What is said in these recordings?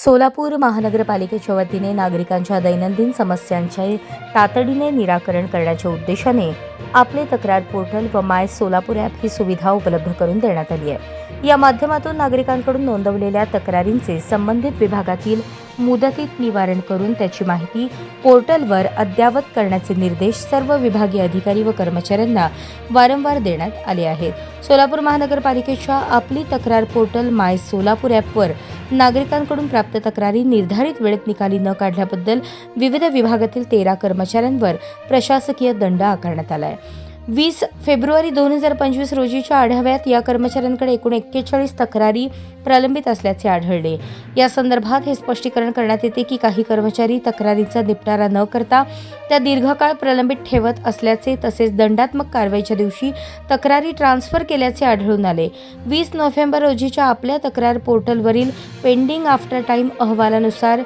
सोलापूर महानगरपालिकेच्या वतीने नागरिकांच्या दैनंदिन समस्यांचे तातडीने निराकरण करण्याच्या उद्देशाने आपले तक्रार पोर्टल व माय सोलापूर ॲप ही सुविधा उपलब्ध करून देण्यात आली आहे. या माध्यमातून नागरिकांकडून नोंदवलेल्या तक्रारींचे संबंधित विभागातील मुदतीत निवारण करून त्याची माहिती पोर्टलवर अद्ययावत करण्याचे निर्देश सर्व विभागीय अधिकारी व कर्मचाऱ्यांना वारंवार देण्यात आले आहेत. सोलापूर महानगरपालिकेच्या आपली तक्रार पोर्टल माय सोलापूर ॲपवर नागरिकांकडून प्राप्त तक्रारी निर्धारित वेळेत निकाली न काढल्याबद्दल विविध विभागातील तेरा कर्मचाऱ्यांवर प्रशासकीय दंड आकारण्यात आला आहे वीस फेब्रुवारी दोन हजार पंचवीस रोजीच्या आढाव्यात या कर्मचाऱ्यांकडे एकूण एक्केचाळीस तक्रारी प्रलंबित असल्याचे आढळले. या संदर्भात हे स्पष्टीकरण करण्यात येते की काही कर्मचारी तक्रारीचा निपटारा न करता त्या दीर्घकाळ प्रलंबित ठेवत असल्याचे तसेच दंडात्मक कारवाईच्या दिवशी तक्रारी ट्रान्स्फर केल्याचे आढळून आले. वीस नोव्हेंबर रोजीच्या आपल्या तक्रार पोर्टलवरील पेंडिंग आफ्टर टाईम अहवालानुसार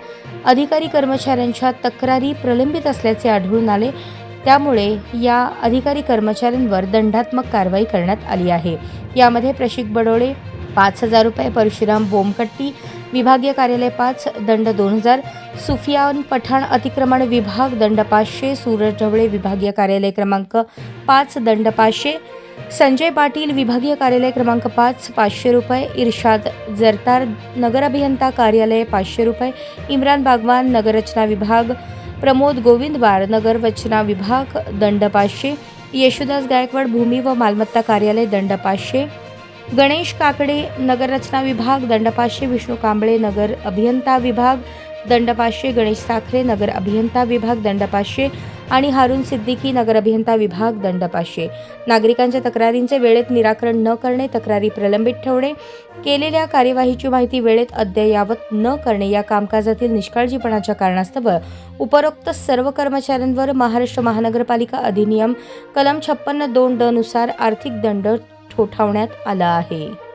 अधिकारी कर्मचाऱ्यांच्या तक्रारी प्रलंबित असल्याचे आढळून आले. त्यामुळे या अधिकारी कर्मचाऱ्यांवर दंडात्मक कारवाई करण्यात आली आहे. यामध्ये प्रशिक बडोळे पाच हजार रुपये परशुराम बोमकट्टी विभागीय कार्यालय पाच दंड दोन हजार सुफियान पठाण अतिक्रमण विभाग दंड पाचशे सूरज ढवळे विभागीय कार्यालय क्रमांक पाच दंड पाचशे संजय पाटील विभागीय कार्यालय क्रमांक पाच पाचशे रुपये इर्शाद जरतार नगर अभियंता कार्यालय पाचशे रुपये इम्रान बागवान नगररचना विभाग प्रमोद गोविंदवार नगररचना विभाग दंड पाचशे येशुदास गायकवाड भूमी व मालमत्ता कार्यालय दंड पाचशे गणेश काकडे नगररचना विभाग दंड पाचशे विष्णू कांबळे नगर अभियंता विभाग दंड पाचशे गणेश साखरे नगर अभियंता विभाग दंड पाचशे आणि हारून सिद्दीकी नगर अभियंता विभाग दंड पाचशे नागरिकांच्या तक्रारींचे वेळेत निराकरण न करणे तक्रारी प्रलंबित ठेवणे केलेल्या कार्यवाहीची माहिती वेळेत अद्ययावत न करणे या कामकाजातील निष्काळजीपणाच्या कारणास्तव उपरोक्त सर्व कर्मचाऱ्यांवर महाराष्ट्र महानगरपालिका अधिनियम कलम छप्पन्न दोन ड नुसार आर्थिक दंड ठोठावण्यात आला आहे.